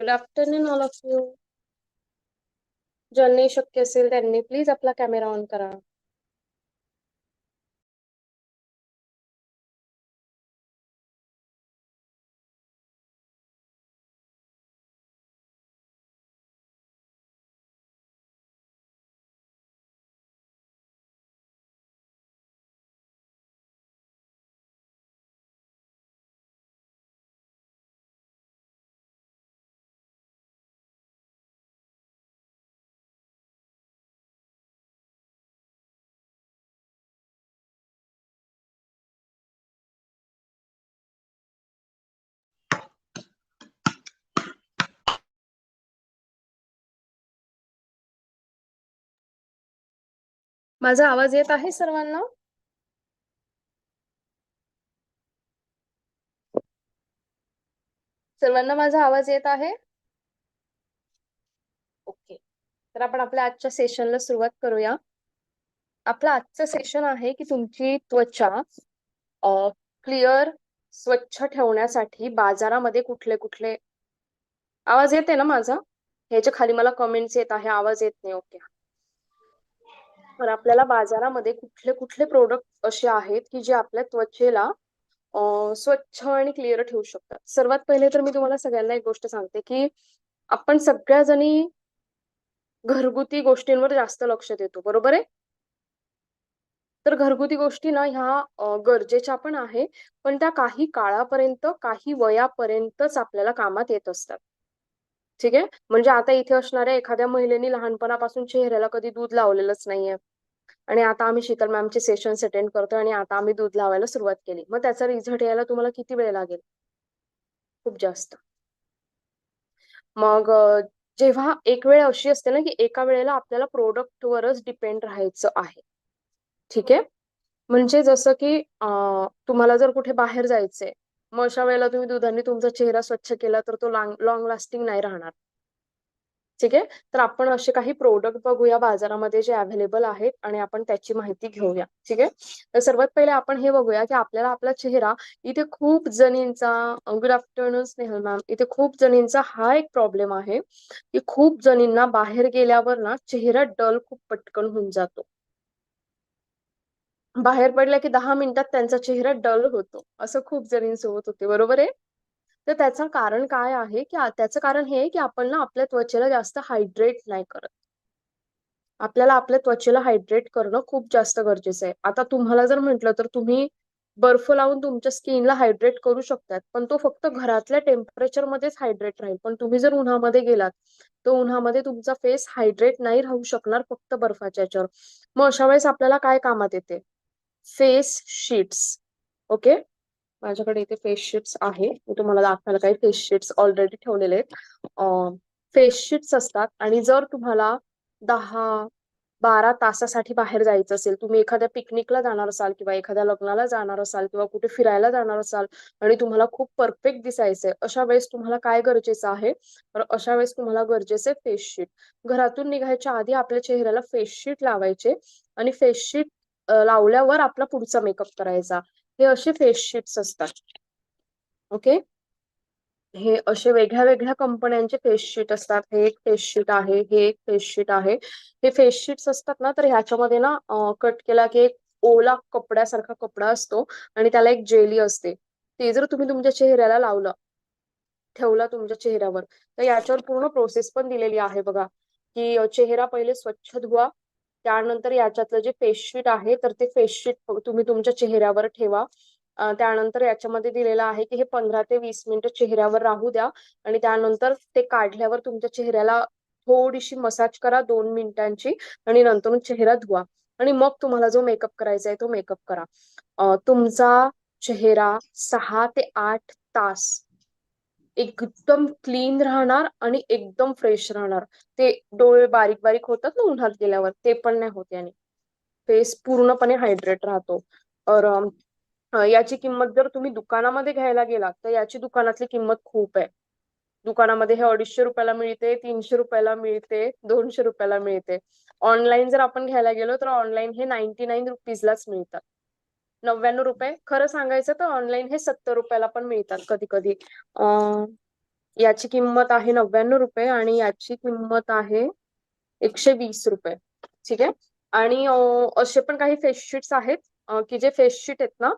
Good afternoon all of you ज्यांनी शक्य असेल त्यांनी प्लीज आपला कॅमेरा ऑन करा. माझा आवाज येत आहे सर्वांना? सर्वांना माझा आवाज येत आहे? ओके तर आपण आपल्या आजच्या सेशनला सुरुवात करूया. आपलं आजचं सेशन आहे की तुमची त्वचा क्लिअर स्वच्छ ठेवण्यासाठी बाजारामध्ये कुठले कुठले? आवाज येते ना माझा? ह्याच्या खाली मला कमेंट्स येत आहे. आवाज येत नाही. ओके तर आपल्याला बाजारामध्ये कुठले कुठले प्रोडक्ट असे आहेत की जे आपल्या त्वचेला स्वच्छ आणि क्लिअर ठेवू शकतात. सर्वात पहिले तर मी तुम्हाला सगळ्यांना एक गोष्ट सांगते की आपण सगळ्या जणी घरगुती गोष्टींवर जास्त लक्ष देतो. बरोबर आहे? तर घरगुती गोष्टी ना ह्या गरजेच्या पण आहे पण त्या काही काळापर्यंत काही वयापर्यंतच आपल्याला कामात येत असतात. ठीक आहे? म्हणजे आता इथे असणाऱ्या एखाद्या महिलेनी लहानपणापासून चेहऱ्याला कधी दूध लावलेलंच नाहीये. आणि आता आम्ही शीतल मॅमचे सेशन्स अटेंड करतोय आणि आता आम्ही दूध लावायला सुरुवात केली. मग त्याचा रिझल्ट यायला तुम्हाला किती वेळ लागेल? खूप जास्त. मग जेव्हा एक वेळ अशी असते ना की एका वेळेला आपल्याला प्रोडक्ट वरच डिपेंड राहायचं आहे. ठीक आहे? म्हणजे जसं की तुम्हाला जर कुठे बाहेर जायचंय मग अशा वेळेला तुम्ही दुधाने तुमचा चेहरा स्वच्छ केला तर तो लॉंग लास्टिंग नाही राहणार. ठीक आहे? तर आपण असे काही प्रोडक्ट बघूया बाजारामध्ये जे अवेलेबल आहेत आणि आपण त्याची माहिती घेऊया. ठीक आहे? तर सर्वात पहिले आपण हे बघूया की आपल्याला आपला चेहरा इथे खूप जणींचा गुड आफ्टरनून स्नेहल मॅम इथे खूप जणींचा हा एक प्रॉब्लेम आहे की खूप जणींना बाहेर गेल्यावर ना चेहरा डल खूप पटकन होऊन जातो. बाहेर पडल्या की दहा मिनिटात त्यांचा चेहरा डल होतो. असं खूप जणींसोबत होते. बरोबर आहे? तर त्याचं कारण काय आहे की त्याचं कारण हे की आपण ना आपल्या त्वचेला जास्त हायड्रेट नाही करत. आपल्याला आपल्या त्वचेला हायड्रेट करणं खूप जास्त गरजेचं आहे. आता तुम्हाला जर म्हटलं तर तुम्ही बर्फ लावून तुमच्या स्किनला हायड्रेट करू शकतात पण तो फक्त घरातल्या टेम्परेचर मध्येच हायड्रेट राहील. पण तुम्ही जर उन्हामध्ये गेलात तर उन्हामध्ये तुमचा फेस हायड्रेट नाही राहू शकणार फक्त बर्फाच्या याच्यावर. मग अशा वेळेस आपल्याला काय कामात येते? फेस शीट्स ओके माझ्याकडे इथे फेस शीट्स आहे. मी तुम्हाला दाखवायला काही फेस शीट्स ऑलरेडी ठेवलेले आहेत. फेस शीट्स असतात आणि जर तुम्हाला दहा बारा तासासाठी बाहेर जायचं असेल तुम्ही एखाद्या पिकनिकला जाणार असाल किंवा एखाद्या लग्नाला जाणार असाल किंवा कुठे फिरायला जाणार असाल आणि तुम्हाला खूप परफेक्ट दिसायचंय अशा वेळेस तुम्हाला काय गरजेचं आहे? तर अशा वेळेस तुम्हाला गरजेचे फेस शीट घरातून निघायच्या आधी आपल्या चेहऱ्याला फेस शीट लावायचे आणि फेस शीट लावल्यावर आपला पुढचा मेकअप करायचा. हे असे फेस असतात. ओके हे असे वेगळ्या वेगळ्या कंपन्यांचे फेस शीट असतात. हे एक फेस शीट आहे हे एक फेस शीट आहे. हे फेस शीट्स असतात ना तर ह्याच्यामध्ये ना कट केला की एक ओला कपड्यासारखा कपडा असतो आणि त्याला एक जेली असते. ते जर तुम्ही तुमच्या चेहऱ्याला लावलं ठेवला तुमच्या चेहऱ्यावर तर याच्यावर पूर्ण प्रोसेस पण दिलेली आहे बघा. की चेहरा पहिले स्वच्छ धुवा त्यानंतर याच्यातलं जे फेसशीट आहे तर ते फेसशीट तुम्ही तुमच्या चेहऱ्यावर ठेवा. त्यानंतर याच्यामध्ये दिलेलं आहे की हे पंधरा ते वीस मिनिटं चेहऱ्यावर राहू द्या आणि त्यानंतर ते काढल्यावर तुमच्या चेहऱ्याला थोडीशी मसाज करा दोन मिनिटांची आणि नंतर चेहरा धुवा. आणि मग तुम्हाला जो मेकअप करायचा आहे तो मेकअप करा. तुमचा चेहरा सहा ते आठ तास एकदम क्लीन राहणार आणि एकदम फ्रेश राहणार. ते डोळे बारीक बारीक होतात ना उन्हात गेल्यावर ते पण नाही होत याने. फेस पूर्णपणे हायड्रेट राहतो. और याची किंमत जर तुम्ही दुकानामध्ये घ्यायला गेलात तर याची दुकानातली किंमत खूप आहे. दुकानामध्ये हे अडीचशे रुपयाला मिळते तीनशे रुपयाला मिळते दोनशे रुपयाला मिळते. ऑनलाईन जर आपण घ्यायला गेलो तर ऑनलाईन हे नाईन्टी नाईन रुपीजलाच मिळतात. नव्याण्णव रुपये. खरं सांगायचं तर ऑनलाईन हे सत्तर रुपयाला पण मिळतात कधी कधी याची किंमत आहे नव्याण्णव रुपये आणि याची किंमत आहे एकशे वीस रुपये. ठीक आहे? आणि असे पण काही फेस शीट्स आहेत. की जे फेस शीट आहेत ना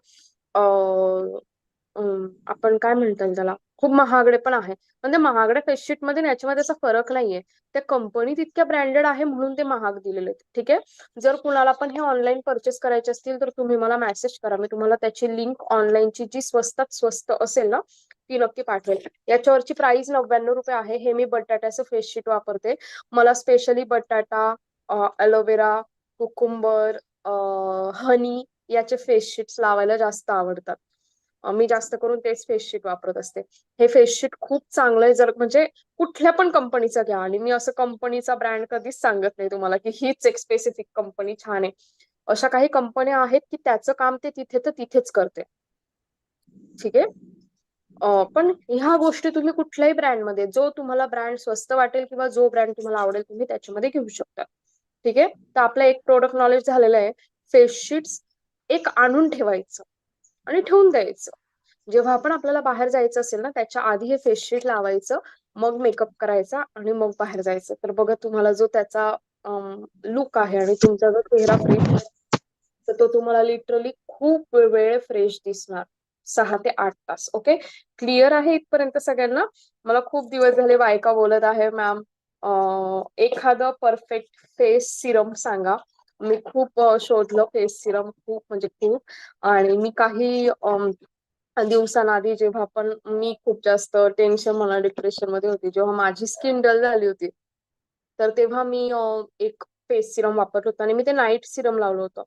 आपण काय म्हणतात त्याला? खूप महागडे पण आहे म्हणजे महागड्या फेसशीटमध्ये याच्यामध्ये असा फरक नाहीये. त्या कंपनी तितक्या ब्रँडेड आहे म्हणून ते महाग दिलेले ठीक आहे? जर कुणाला पण हे ऑनलाईन परचेस करायचे असतील तर तुम्ही मला मेसेज करा. मी तुम्हाला त्याची लिंक ऑनलाईनची जी स्वस्तात स्वस्त असेल ना ती नक्की पाठवेल. याच्यावरची प्राइस नव्याण्णव रुपये आहे. हे मी बटाट्याचं फेसशीट वापरते. मला स्पेशली बटाटा अलोवेरा कुकुंबर हनी याचे फेसशीट्स लावायला जास्त आवडतात. मी जास्त करून तेच फेस शीट वापरत असते. हे फेसशीट खूप चांगलं आहे. जर म्हणजे कुठल्या पण कंपनीचं घ्या आणि मी असं कंपनीचा ब्रँड कधीच सांगत नाही तुम्हाला की हीच एक स्पेसिफिक कंपनी छान आहे. अशा काही कंपन्या आहेत की त्याचं काम ते तिथे तर तिथेच करते. ठीक आहे? पण ह्या गोष्टी तुम्ही कुठल्याही ब्रँडमध्ये जो तुम्हाला ब्रँड स्वस्त वाटेल किंवा जो ब्रँड तुम्हाला आवडेल तुम्ही त्याच्यामध्ये घेऊ शकता. ठीक आहे? तर आपलं एक प्रोडक्ट नॉलेज झालेलं आहे. फेसशीट्स एक आणून ठेवायचं. आणि ठेवून द्यायचं. जेव्हा आपण आपल्याला बाहेर जायचं असेल ना त्याच्या आधी हे फेसशीट लावायचं मग मेकअप करायचा आणि मग बाहेर जायचं. तर बघा तुम्हाला जो त्याचा लुक आहे आणि तुमचा जो चेहरा फ्रेश तर तो तुम्हाला लिटरली खूप वेळ फ्रेश दिसणार. सहा ते आठ तास ओके क्लिअर आहे इथपर्यंत सगळ्यांना? मला खूप दिवस झाले बायका बोलत आहे मॅम एखादं परफेक्ट फेस सिरम सांगा. मी खूप शोधलं फेस सिरम खूप म्हणजे खूप आणि मी काही दिवसांआधी जेव्हा पण मी खूप जास्त टेन्शन मला डिप्रेशनमध्ये होती जेव्हा माझी स्किन डल झाली होती तर तेव्हा मी एक फेस सिरम वापरत होतो आणि मी ते नाईट सिरम लावलं होतं.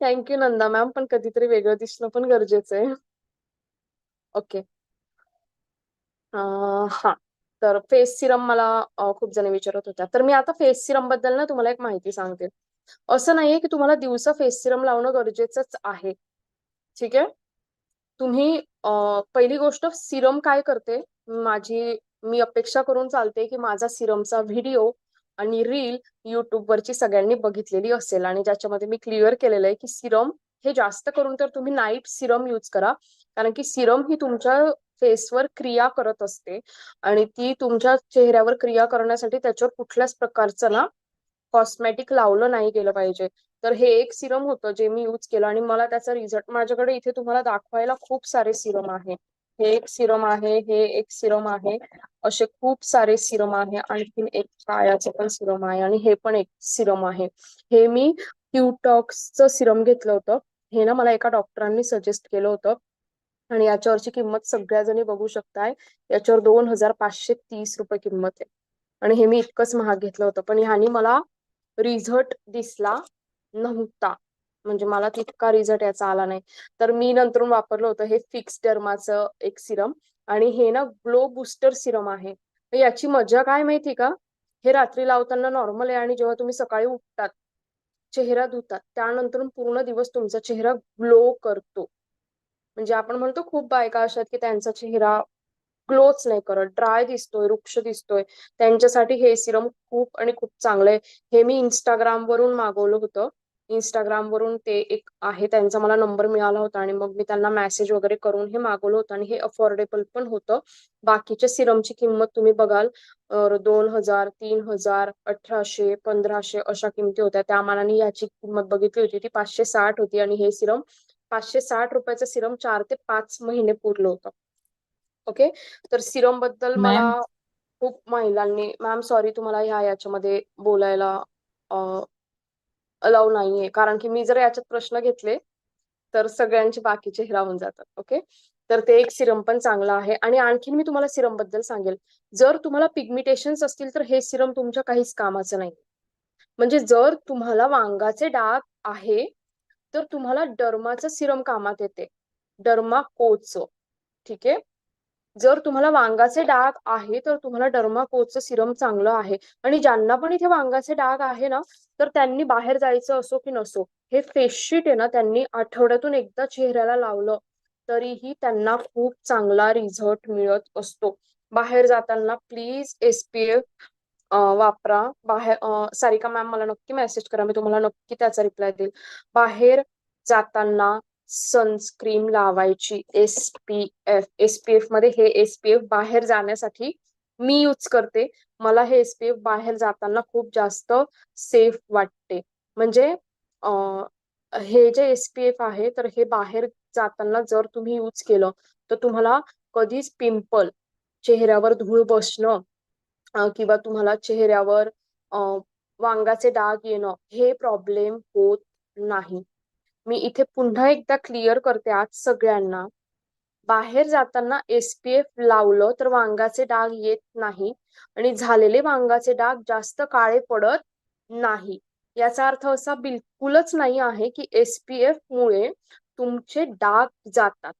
थँक्यू नंदा मॅम पण कधीतरी वेगळं दिसणं पण गरजेचं आहे. ओके हा. तर फेस सिरम मला खूप जण विचारत होत्या. तर मी आता फेस सिरमबद्दल ना तुम्हाला एक माहिती सांगते. असं नाहीये की तुम्हाला दिवसा फेस सिरम लावणं गरजेचंच आहे. ठीक आहे? तुम्ही पहिली गोष्ट सिरम काय करते? माझी मी अपेक्षा करून चालते की माझा सिरमचा व्हिडिओ आणि रील युट्यूबवरची सगळ्यांनी बघितलेली असेल आणि ज्याच्यामध्ये मी क्लिअर केलेलं आहे की सिरम हे जास्त करून तर तुम्ही नाईट सिरम यूज करा. कारण की सिरम ही तुमच्या फेसवर क्रिया करत असते आणि ती तुमच्या चेहऱ्यावर क्रिया करण्यासाठी त्याच्यावर कुठल्याच प्रकारचं ना कॉस्मेटिक लावलं नाही गेलं पाहिजे. तर हे एक सिरम होतं जे मी यूज केलं आणि मला त्याचा रिझल्ट माझ्याकडे इथे तुम्हाला दाखवायला खूप सारे सिरम आहे. हे एक सिरम आहे हे एक सिरम आहे असे खूप सारे सिरम आहे. आणखीन एक काळ्याचं पण सिरम आहे आणि हे पण एक सिरम आहे. हे मी क्यूटॉक्सचं सिरम घेतलं होतं. हे ना मला एका डॉक्टरांनी सजेस्ट केलं होतं. आणि याच्यावरची किंमत सगळ्या जणी बघू शकताय. याच्यावर दोन हजार पाचशे तीस रुपये किंमत आहे. आणि हे मी इतकंच महाग घेतलं होतं. पण ह्यानी मला रिझल्ट दिसला नव्हता. म्हणजे मला तितका रिझल्ट याचा आला नाही. तर मी नंतर वापरलं होतं हे फिक्स डर्माचं एक सिरम आणि हे ना ग्लो बुस्टर सिरम आहे. याची मजा काय माहिती का? हे रात्री लावताना नॉर्मल आहे आणि जेव्हा तुम्ही सकाळी उठतात चेहरा धुतात त्यानंतर पूर्ण दिवस तुमचा चेहरा ग्लो करतो. म्हणजे आपण म्हणतो खूप बायका अशा की त्यांचा चेहरा ग्लोच नाही करत ड्राय दिसतोय वृक्ष दिसतोय. त्यांच्यासाठी हे सिरम खूप आणि खूप चांगलं आहे हे मी इंस्टाग्राम वरून मागवलं होतं. इंस्टाग्राम वरून ते एक आहे त्यांचा मला नंबर मिळाला होता आणि मग मी त्यांना मेसेज वगैरे करून हे मागवलं होतं आणि हे अफोर्डेबल पण होतं. बाकीच्या सिरमची किंमत तुम्ही बघाल दोन हजार तीन हजार अठराशे पंधराशे अशा किमती होत्या. त्या मानाने याची किंमत बघितली होती ती पाचशे साठ होती आणि हे सिरम पाचशे साठ रुपयाचं सिरम चार ते पाच महिने पुरलं होतं. ओके? तर सिरमबद्दल मला खूप महिलांनी मॅम सॉरी तुम्हाला ह्या याच्यामध्ये बोलायला अलाव नाहीये. कारण की मी जर याच्यात प्रश्न घेतले तर सगळ्यांचे बाकीचे राहून जातात. ओके? तर ते एक सिरम पण चांगलं आहे. आणि आणखीन मी तुम्हाला सिरमबद्दल सांगेल. जर तुम्हाला पिग्मिटेशन्स असतील तर हे सिरम तुमच्या काहीच कामाचं नाही म्हणजे जर तुम्हाला वांगाचे डाग आहे तर तुम्हाला डर्माचं सिरम कामात येते. Derma Co. ठीक आहे? जर तुम्हाला वांगाचे डाग आहे तर तुम्हाला डर्मा कोचचं सिरम चांगलं आहे. आणि ज्यांना पण इथे वांगाचे डाग आहे ना तर त्यांनी बाहेर जायचं असो की नसो हे फेसशीट आहे ना त्यांनी आठवड्यातून एकदा चेहऱ्याला लावलं तरीही त्यांना खूप चांगला रिझल्ट मिळत असतो. बाहेर जाताना प्लीज एसपीएफ वापरा. बाहेर सारिका मॅम मला नक्की मेसेज करा. मी तुम्हाला नक्की त्याचा रिप्लाय देईल. बाहेर जाताना सनस्क्रीन लावायची. S P F S P एफमध्ये हे एस पी एफ बाहेर जाण्यासाठी मी यूज करते. मला हे एस पी एफ बाहेर जाताना खूप जास्त सेफ वाटते. म्हणजे हे जे एस पी एफ आहे तर हे बाहेर जाताना जर तुम्ही यूज केलं तर तुम्हाला कधीच पिंपल चेहऱ्यावर धूळ बसणं किंवा तुम्हाला चेहऱ्यावर वांगाचे डाग येणं हे प्रॉब्लेम होत नाही. मी इथे पुन्हा एकदा क्लिअर करते आज सगळ्यांना. बाहेर जाताना एसपीएफ लावलं तर वांगाचे डाग येत नाही आणि झालेले वांगाचे डाग जास्त काळे पडत नाही. याचा अर्थ असा बिलकुलच नाही आहे की एसपीएफ मुळे तुमचे डाग जातात.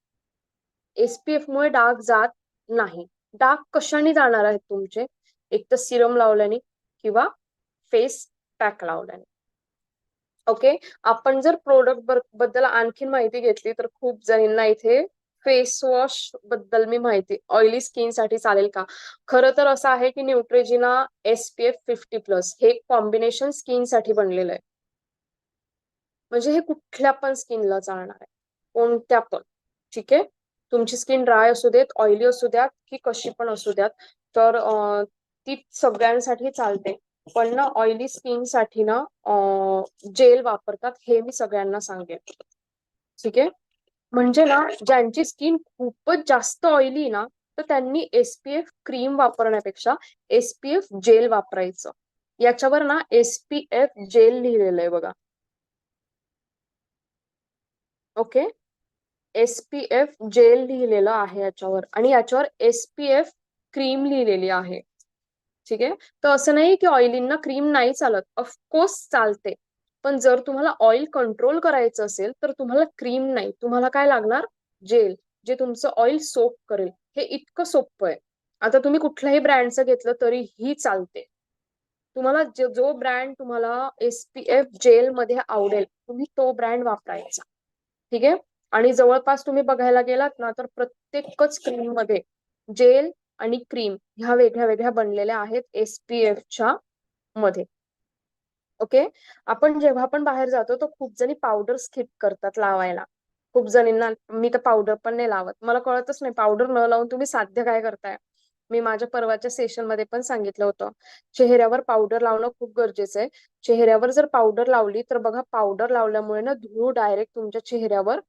एसपीएफ मुळे डाग जात नाही. डाग कशाने जाणार आहेत तुमचे? एक तर सिरम लावल्याने किंवा फेस पॅक लावल्याने. ओके? आपण जर प्रोडक्टबद्दल आणखीन माहिती घेतली तर खूप जणींना इथे फेस वॉशबद्दल मी माहिती ऑइली स्किनसाठी चालेल का? खरं तर असं आहे की न्यूट्रेजिना एसपीएफ फिफ्टी प्लस हे कॉम्बिनेशन स्किनसाठी बनलेलं आहे. म्हणजे हे कुठल्या पण स्किनला चालणार आहे. कोणत्या पण. ठीक आहे? तुमची स्किन ड्राय असू देत ऑइली असू द्यात की कशी पण असू द्यात तर ती सगळ्यांसाठी चालते. पण ना ऑइली स्किनसाठी ना जेल वापरतात हे मी सगळ्यांना सांगेन. ठीक आहे? म्हणजे ना ज्यांची स्किन खूपच जास्त ऑइली ना तर त्यांनी एसपीएफ क्रीम वापरण्यापेक्षा एसपीएफ जेल वापरायचं. याच्यावर ना एसपीएफ जेल लिहिलेलं आहे बघा. ओके? एसपीएफ जेल लिहिलेलं आहे याच्यावर. आणि याच्यावर एसपीएफ क्रीम लिहिलेली आहे. ठीक आहे? तर असं नाही की ऑइलींना क्रीम नाही चालत. ऑफकोर्स चालते. पण जर तुम्हाला ऑइल कंट्रोल करायचं असेल तर तुम्हाला क्रीम नाही. तुम्हाला काय लागणार? जेल जे तुमचं ऑइल सोप करेल. हे इतकं सोपं आहे. आता तुम्ही कुठल्याही ब्रँडचं घेतलं तरीही चालते. तुम्हाला जो ब्रँड तुम्हाला एसपीएफ जेल मध्ये आवडेल तुम्ही तो ब्रँड वापरायचा. ठीक आहे? आणि जवळपास तुम्ही बघायला गेलात ना तर प्रत्येकच क्रीममध्ये जेल आणि क्रीम ह्या वेगळ्या वेगळ्या बनलेल्या आहेत एसपीएफच्या मध्ये. ओके आपण जेव्हा पण बाहेर जातो तो खूप जणी पावडर स्किप करतात लावायला. खूप जणींना मी तर पावडर पण नाही लावत. मला कळतच नाही पावडर न लावून तुम्ही साध्य काय करताय? मी माझ्या परवाच्या सेशनमध्ये पण सांगितलं होतं. चेहऱ्यावर पावडर लावणं खूप गरजेचं आहे. चेहऱ्यावर जर पावडर लावली तर बघा पावडर लावल्यामुळे ना धूळ डायरेक्ट तुमच्या चेहऱ्यावर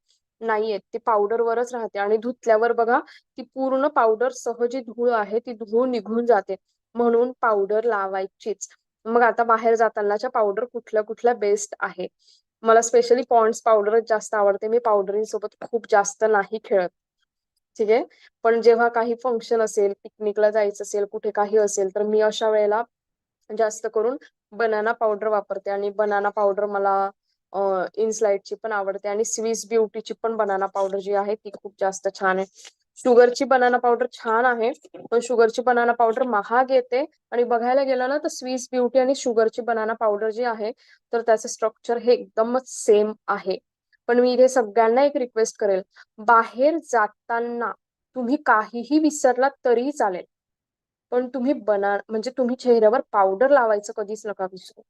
नाहीयेत. ती पावडरवरच राहते. आणि धुतल्यावर बघा ती पूर्ण पावडर सह जी धूळ आहे ती धूळ निघून जाते. म्हणून पावडर लावायचीच. मग आता बाहेर जातानाच्या पावडर कुठल्या कुठल्या बेस्ट आहे? मला स्पेशली पॉन्ड्स पावडरच जास्त आवडते. मी पावडरींसोबत खूप जास्त नाही खेळत. ठीक आहे? पण जेव्हा काही फंक्शन असेल पिकनिकला जायचं असेल कुठे काही असेल तर मी अशा वेळेला जास्त करून बनाना पावडर वापरते. आणि बनाना पावडर मला इनस्लाइटची पण आवडते आणि स्विस ब्युटीची पण बनाना पावडर जी आहे ती खूप जास्त छान आहे. शुगरची बनाना पावडर छान आहे पण शुगरची बनाना पावडर महाग येते आणि बघायला गेलं ना तर स्वीस ब्युटी आणि शुगरची बनाना पावडर जी आहे तर त्याचं स्ट्रक्चर हे एकदमच सेम आहे. पण मी इथे सगळ्यांना एक रिक्वेस्ट करेल बाहेर जाताना तुम्ही काहीही विसरलात तरीही चालेल. पण तुम्ही बना म्हणजे तुम्ही चेहऱ्यावर पावडर लावायचं कधीच नका विसरू.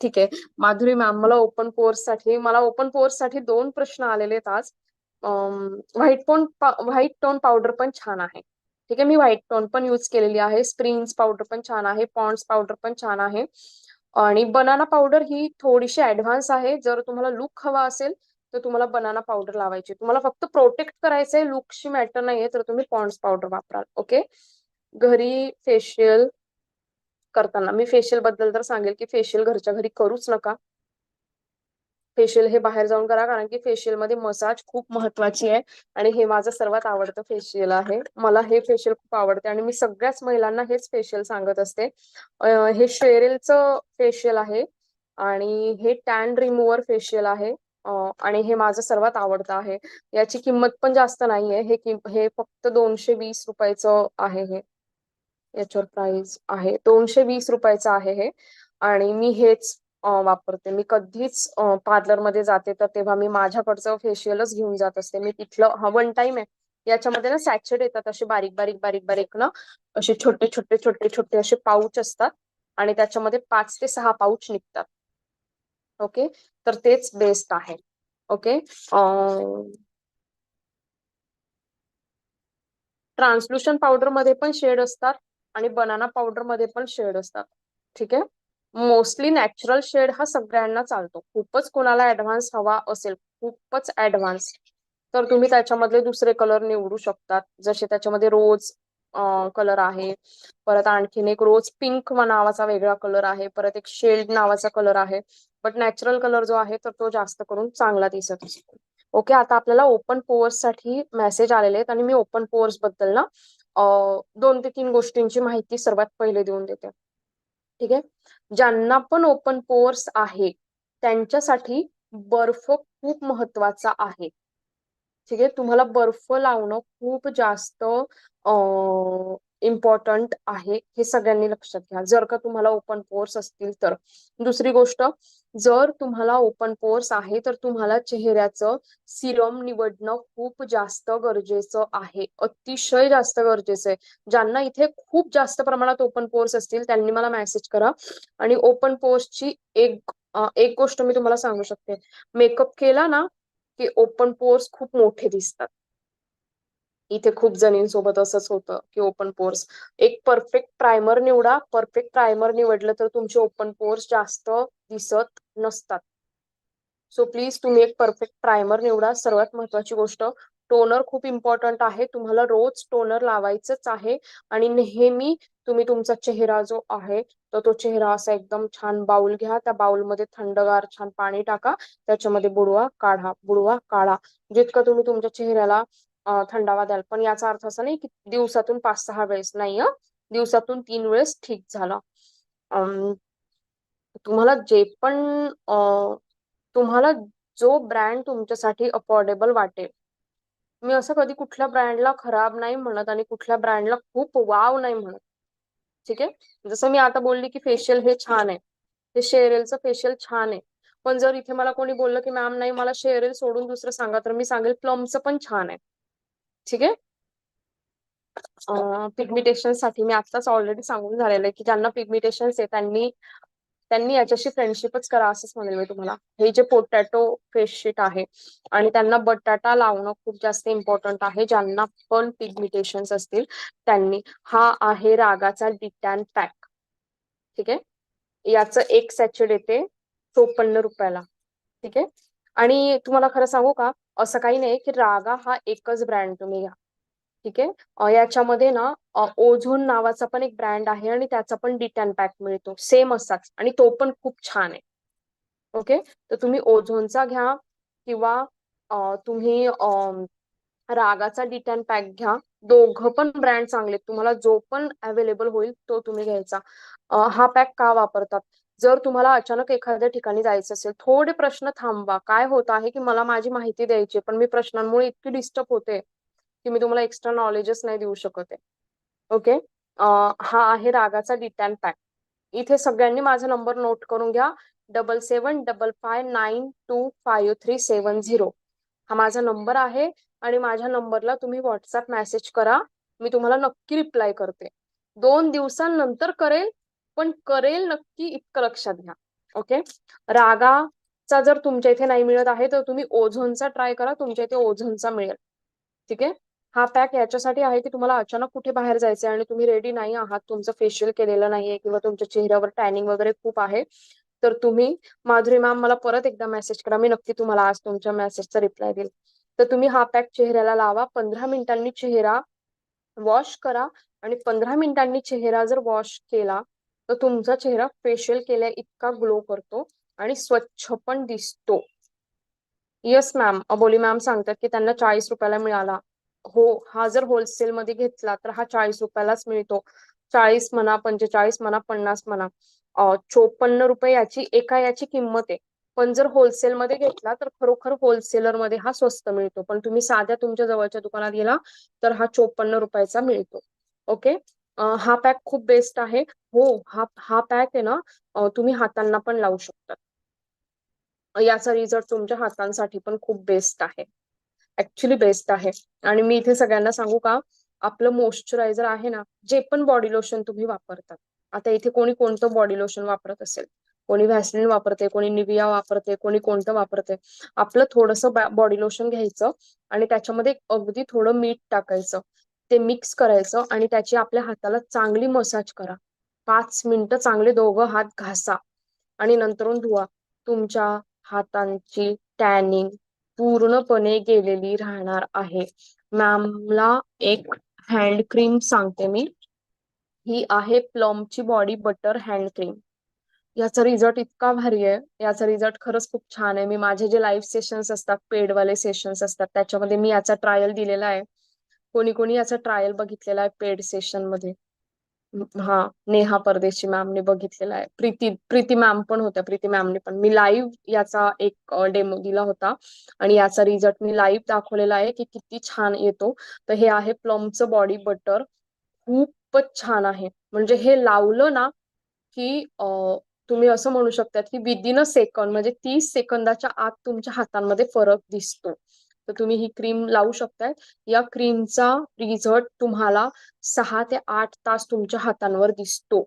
ठीक आहे. माधुरी मॅम मला ओपन कोर्ससाठी मला ओपन कोर्ससाठी दोन प्रश्न आलेले आहेत आज white tone white tone powder पण छान आहे. ठीक आहे मी व्हाईट टोन पण यूज केलेली आहे. स्प्रिंग्स पावडर पण छान आहे. पॉन्ड्स पावडर पण छान आहे. आणि बनाना पावडर ही थोडीशी ऍडव्हान्स आहे. जर तुम्हाला लुक हवा असेल तर तुम्हाला बनाना पावडर लावायची. तुम्हाला फक्त प्रोटेक्ट करायचंय लुकशी मॅटर नाहीये तर तुम्ही पॉन्ड्स पावडर वापराल. ओके घरी फेशियल करताना. मी फेशियलबद्दल तर सांगेल की फेशियल घरच्या घरी करूच नका. फेशियल हे बाहेर जाऊन करा कारण की फेशियलमध्ये मसाज खूप महत्वाची आहे. आणि हे माझं सर्वात आवडतं फेशियल आहे. मला हे फेशियल खूप आवडते आणि मी सगळ्याच महिलांना हेच फेशियल सांगत असते. हे शेरेलचं फेशियल आहे आणि हे टॅन रिमूव्हर फेशियल आहे. आणि हे माझं सर्वात आवडतं आहे. याची किंमत पण जास्त नाहीये. हे हे फक्त दोनशे वीस रुपयाचं आहे हे. याच्यावर प्राइस आहे. दोनशे वीस रुपयाचं आहे हे. आणि मी हेच वापरते. मी कधीच पार्लरमध्ये जाते तर तेव्हा मी माझ्याकडचं फेशियलच घेऊन जात असते. मी तिथलं हा वन टाइम आहे. याच्यामध्ये ना सॅचेट येतात असे बारीक बारीक बारीक बारीक ना. असे छोटे छोटे छोटे छोटे असे पाऊच असतात. आणि त्याच्यामध्ये पाच ते सहा पाऊच निघतात. ओके तर तेच बेस्ट आहे. ओके ट्रान्सल्युशन पावडरमध्ये पण शेड असतात. आणि बनाना पावडरमध्ये पण शेड असतात. ठीक आहे? मोस्टली नॅचरल शेड हा सगळ्यांना चालतो. खूपच कोणाला ऍडव्हान्स हवा असेल खूपच ऍडव्हान्स तर तुम्ही त्याच्यामधले दुसरे कलर निवडू शकतात. जसे त्याच्यामध्ये रोज कलर आहे. परत आणखीन एक रोज पिंक नावाचा वेगळा कलर आहे. परत एक शेड नावाचा कलर आहे. बट नॅचरल कलर जो आहे तर तो जास्त करून चांगला दिसत असतो. ओके आता आपल्याला ओपन पोअर्ससाठी मेसेज आलेले आहेत. आणि मी ओपन पोअर्सबद्दल ना दोन ते तीन गोष्टींची माहिती सर्वात पहिले देऊन देते. ठीक आहे? ज्यांना पण ओपन पोअर्स आहे त्यांच्यासाठी बर्फ खूप महत्त्वाचा आहे. ठीक आहे? तुम्हाला बर्फ लावणं खूप जास्त इम्पॉर्टंट आहे हे सगळ्यांनी लक्षात घ्या. जर का तुम्हाला ओपन पोर्स असतील तर. दुसरी गोष्ट जर तुम्हाला ओपन पोर्स आहे तर तुम्हाला चेहऱ्याचं सिरम निवडणं खूप जास्त गरजेचं आहे. अतिशय जास्त गरजेचं आहे. ज्यांना इथे खूप जास्त प्रमाणात ओपन पोर्स असतील त्यांनी मला मेसेज करा. आणि ओपन पोर्सची एक एक गोष्ट मी तुम्हाला सांगू शकते. मेकअप केला ना की ओपन पोर्स खूप मोठे दिसतात. इथे खूप जणींसोबत असंच होतं की ओपन पोर्स एक परफेक्ट प्रायमर निवडा परफेक्ट प्रायमर निवडलं तर तुमचे ओपन पोर्स जास्त दिसत नसतात. सो प्लीज तुम्ही एक परफेक्ट प्रायमर निवडा. सर्वात महत्वाची गोष्ट टोनर खूप इम्पॉर्टंट आहे. तुम्हाला रोज टोनर लावायचंच आहे आणि नेहमी तुम्ही तुमचा चेहरा जो आहे तर तो चेहरा असा एकदम छान बाउल घ्या. त्या बाउलमध्ये थंडगार छान पाणी टाका. त्याच्यामध्ये बुडवा काढा बुडवा काढा. जितकं तुम्ही तुमच्या चेहऱ्याला थंडावा द्याल. पण याचा अर्थ असा नाही की दिवसातून पाच सहा वेळेस नाही दिवसातून तीन वेळेस ठीक झालं. तुम्हाला जे पण तुम्हाला जो ब्रँड तुमच्यासाठी अफोर्डेबल वाटेल. मी असं कधी कुठल्या ब्रँडला खराब नाही म्हणत आणि कुठल्या ब्रँडला खूप वाव नाही म्हणत. ठीक आहे? जसं मी आता बोलली की फेशियल हे छान आहे. हे शेअरेलचं फेशियल छान आहे. पण जर इथे मला कोणी बोललं की मॅम नाही मला शेअरेल सोडून दुसरं सांगा तर मी सांगेल प्लमचं पण छान आहे. ठीक आहे? पिगमिटेशनसाठी मी आत्ताच ऑलरेडी सांगून झालेलं आहे की ज्यांना पिगमिटेशन आहे त्यांनी त्यांनी याच्याशी फ्रेंडशिपच करा असंच म्हणेल मी तुम्हाला. हे जे पोटॅटो फेस शीट आहे आणि त्यांना बटाटा लावणं खूप जास्त इम्पॉर्टंट आहे ज्यांना पण पिगमिटेशन असतील त्यांनी. हा आहे रागाचा डिटॅन पॅक ठीक आहे? याचं एक सॅचेड येते चोपन्न रुपयाला. ठीक आहे? आणि तुम्हाला खरं सांगू का? असं काही नाही की रागा हा एकच ब्रँड तुम्ही घ्या. ठीक आहे? याच्यामध्ये ना ओझोन नावाचा पण एक ब्रँड आहे आणि त्याचा पण डिटॅन पॅक मिळतो. सेम असाच आणि तो पण खूप छान आहे. ओके? तर तुम्ही ओझोनचा घ्या किंवा तुम्ही रागाचा डिटॅन पॅक घ्या. दोघं पण ब्रँड चांगले तुम्हाला जो पण अवेलेबल होईल तो तुम्ही घ्यायचा. हा पॅक का वापरतात? जर तुम्हाला अचानक एखाद्या ठिकाणी जायचं असेल थोडे प्रश्न थांबवा. काय होत आहे की मला माझी माहिती द्यायची पण मी प्रश्नांमुळे इतकी डिस्टर्ब होते की मी तुम्हाला एक्स्ट्रा नॉलेजच नाही देऊ शकत आहे. ओके? हा आहे रागाचा डिटॅन पॅक इथे सगळ्यांनी माझा नंबर नोट करून घ्या. Double seven double five nine two five three seven zero हा माझा नंबर आहे आणि माझ्या नंबरला तुम्ही व्हॉट्सअप मेसेज करा. मी तुम्हाला नक्की रिप्लाय करते. दोन दिवसांनंतर करेल पण करेल नक्की इतकं लक्षात घ्या. ओके? रागाचा जर तुमच्या इथे नाही मिळत आहे तर तुम्ही ओझोनचा ट्राय करा तुमच्या इथे ओझोनचा मिळेल. ठीक आहे? हा पॅक याच्यासाठी आहे की तुम्हाला अचानक कुठे बाहेर जायचं आणि तुम्ही रेडी नाही आहात तुमचं फेशियल केलेलं नाहीये किंवा तुमच्या चेहऱ्यावर टॅनिंग वगैरे खूप आहे तर तुम्ही माधुरी मॅम मला परत एकदा मेसेज करा. मी नक्की तुम्हाला आज तुमच्या मेसेजचा रिप्लाय देईल. तर तुम्ही हा पॅक चेहऱ्याला लावा. पंधरा मिनिटांनी चेहरा वॉश करा आणि पंधरा मिनिटांनी चेहरा जर वॉश केला तर तुमचा चेहरा फेशियल केल्या इतका ग्लो करतो आणि स्वच्छ पण दिसतो. येस मॅम अबोली मॅम सांगतात की त्यांना चाळीस रुपयाला मिळाला. हो हा जर होलसेल मध्ये घेतला तर हा चाळीस रुपयालाच मिळतो. चाळीस म्हणा पंचेचाळीस म्हणा पन्नास म्हणा. चोपन्न रुपये याची एका याची किंमत आहे. पण जर होलसेल मध्ये घेतला तर खरोखर होलसेलरमध्ये हा स्वस्त मिळतो. पण तुम्ही साध्या तुमच्या जवळच्या दुकानात गेला तर हा चोपन्न रुपयाचा मिळतो. ओके हा पॅक खूप बेस्ट आहे. हो हा हा पॅक आहे ना तुम्ही हातांना पण लावू शकता. याचा रिझल्ट तुमच्या हातांसाठी पण खूप बेस्ट आहे. ऍक्च्युली बेस्ट आहे. आणि मी इथे सगळ्यांना सांगू का आपलं मॉइश्चरायझर आहे ना जे पण बॉडी लोशन तुम्ही वापरतात आता इथे कोणी कोणतं बॉडी लोशन वापरत असेल? कोणी व्हॅसलिन वापरते कोणी निविया वापरते कोणी कोणतं वापरते आपलं थोडस बॉडी लोशन घ्यायचं आणि त्याच्यामध्ये अगदी थोडं मीठ टाकायचं. ते मिक्स करायचं आणि त्याची आपल्या हाताला चांगली मसाज करा. पाच मिनिटं चांगले दोघं हात घासा आणि नंतरून धुवा. तुमच्या हातांची टॅनिंग पूर्णपणे गेलेली राहणार आहे. मॅमला एक हँड क्रीम सांगते मी. ही आहे प्लमची बॉडी बटर हँड क्रीम याचा रिझल्ट इतका भारी आहे. याचा रिझल्ट खरंच खूप छान आहे. मी माझे जे लाईव्ह सेशन्स असतात पेडवाले सेशन्स असतात त्याच्यामध्ये मी याचा ट्रायल दिलेला आहे. कोणी कोणी याचा ट्रायल बघितलेला आहे पेड सेशनमध्ये. हा नेहा परदेशी मॅमने बघितलेला आहे. प्रीती प्रीती मॅम पण होत्या. प्रीती मॅमने पण. मी लाईव्ह याचा एक डेमो दिला होता. आणि याचा रिझल्ट मी लाईव्ह दाखवलेला आहे की किती छान येतो. तर हे आहे प्लमचं बॉडी बटर खूपच छान आहे. म्हणजे हे लावलं ना की तुम्ही असं म्हणू शकता की विदिन अ सेकंड म्हणजे तीस सेकंदाच्या आत तुमच्या हातांमध्ये फरक दिसतो. तर तुम्ही ही क्रीम लावू शकताय. या क्रीमचा रिझल्ट तुम्हाला सहा ते आठ तास तुमच्या हातांवर दिसतो.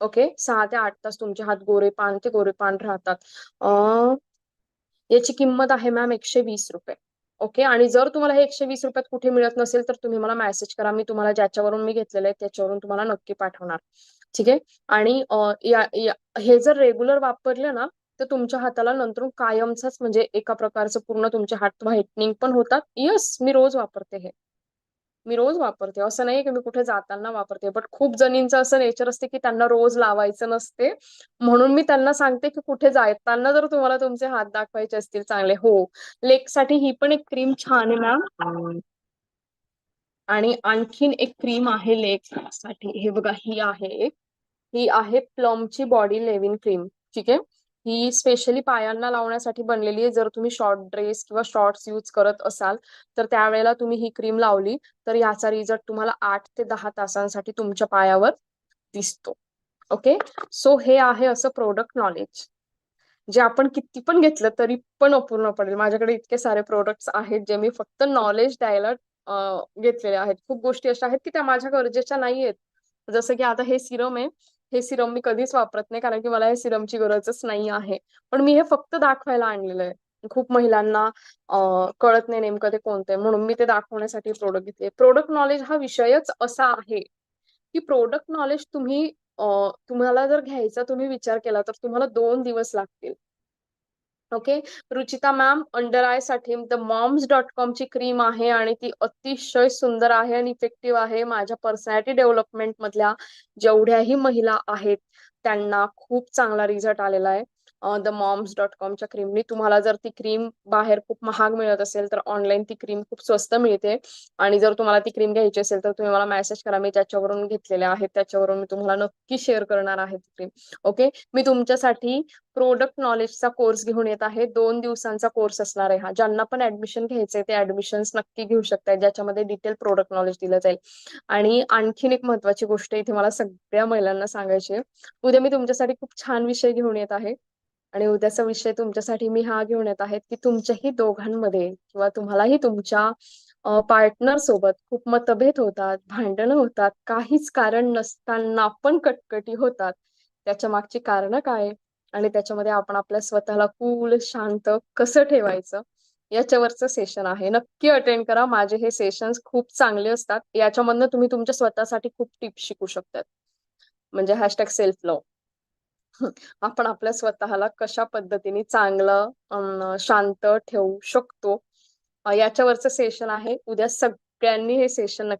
ओके सहा ते आठ तास तुमचे हात गोरे पान ते गोरे पान राहतात याची किंमत आहे मॅम एकशे वीस रुपये. ओके आणि जर तुम्हाला हे एकशे वीस रुपयात कुठे मिळत नसेल तर तुम्ही मला मेसेज करा. मी तुम्हाला ज्याच्यावरून मी घेतलेलं आहे त्याच्यावरून तुम्हाला नक्की पाठवणार. ठीक आहे? आणि हे जर रेग्युलर वापरलं ना तर तुमच्या हाताला नंतर कायमचाच म्हणजे एका प्रकारचं पूर्ण तुमचे हात व्हाईटनिंग पण होतात. यस मी रोज वापरते हे. मी रोज वापरते. असं नाही की मी कुठे जाताना वापरते. बट खूप जणींचं असं नेचर असते की त्यांना रोज लावायचं नसते. म्हणून मी त्यांना सांगते की कुठे जाताना जर तुम्हाला तुमचे हात दाखवायचे असतील चांगले. हो लेकसाठी ही पण एक क्रीम छान आहे मॅम आणि आणखीन एक क्रीम आहे लेगसाठी हे बघा ही आहे. एक ही आहे प्लमची बॉडी लेविंग क्रीम ठीक आहे? ही स्पेशली पायांना लावण्यासाठी बनलेली आहे. जर तुम्ही शॉर्ट ड्रेस किंवा शॉर्ट्स यूज करत असाल तर त्यावेळेला तुम्ही ही क्रीम लावली तर याचा रिझल्ट तुम्हाला आठ ते दहा तासांसाठी तुमच्या पायावर दिसतो. ओके सो हे आहे असं प्रोडक्ट नॉलेज जे आपण किती पण घेतलं तरी पण अपूर्ण पडेल. माझ्याकडे इतके सारे प्रोडक्ट्स आहेत जे मी फक्त नॉलेज द्यायला घेतलेले आहेत. खूप गोष्टी अशा आहेत की त्या माझ्या गरजेच्या नाहीयेत. जसं की आता हे सिरम आहे हे सिरम मी कधीच वापरत नाही कारण की मला हे सिरमची गरजच नाही आहे. पण मी हे फक्त दाखवायला आणलेलं आहे. खूप महिलांना कळत नाही नेमकं ते कोणतं आहे म्हणून मी ते दाखवण्यासाठी प्रोडक्ट घेतले प्रोडक्ट नॉलेज हा विषयच असा आहे की प्रोडक्ट नॉलेज तुम्ही तुम्हाला जर घ्यायचा तुम्ही विचार केला तर तुम्हाला दोन दिवस लागतील. ओके रुचिता मॅम अंडर आयसाठी द मॉम्स डॉट कॉम ची क्रीम आहे आणि ती अतिशय सुंदर आहे आणि इफेक्टिव्ह आहे माझ्या पर्सनॅलिटी डेव्हलपमेंट मधल्या जेवढ्याही महिला आहेत त्यांना खूप चांगला रिझल्ट आलेला आहे. द मॉम्स डॉट कॉमच्या क्रीमनी तुम्हाला जर ती क्रीम बाहेर खूप महाग मिळत असेल तर ऑनलाईन ती क्रीम खूप स्वस्त मिळते. आणि जर तुम्हाला ती क्रीम घ्यायची असेल तर तुम्ही मला मेसेज करा. मी त्याच्यावरून घेतलेल्या आहेत. त्याच्यावरून मी तुम्हाला नक्की शेअर करणार आहे ती क्रीम ओके मी तुमच्यासाठी प्रोडक्ट नॉलेजचा कोर्स घेऊन येत आहे. दोन दिवसांचा कोर्स असणार आहे हा. ज्यांना पण ऍडमिशन घ्यायचंय ते ऍडमिशन नक्की घेऊ शकतात ज्याच्यामध्ये डिटेल प्रोडक्ट नॉलेज दिलं जाईल. आणि आणखीन एक महत्वाची गोष्ट इथे मला सगळ्या महिलांना सांगायची आहे. उद्या मी तुमच्यासाठी खूप छान विषय घेऊन येत आहे. आणि उद्याचा विषय तुमच्यासाठी मी हा घेऊन येत आहेत की तुमच्याही दोघांमध्ये किंवा तुम्हालाही तुमच्या पार्टनर सोबत खूप मतभेद होतात भांडणं होतात काहीच कारण नसताना पण कटकटी होतात. त्याच्या मागची कारण काय? आणि त्याच्यामध्ये आपण आपल्या स्वतःला कूल शांत कसं ठेवायचं? याच्यावरचं सेशन आहे. नक्की अटेंड करा. माझे हे सेशन्स खूप चांगले असतात. याच्यामधनं तुम्ही तुमच्या स्वतःसाठी खूप टिप्स शिकू शकतात. म्हणजे हॅशटॅग सेल्फ लव आपण आपल्या स्वतःला कशा पद्धतीने चांगलं शांत ठेवू शकतो? याच्यावरचं सेशन आहे. उद्या सगळ्यांनी हे सेशन नक्की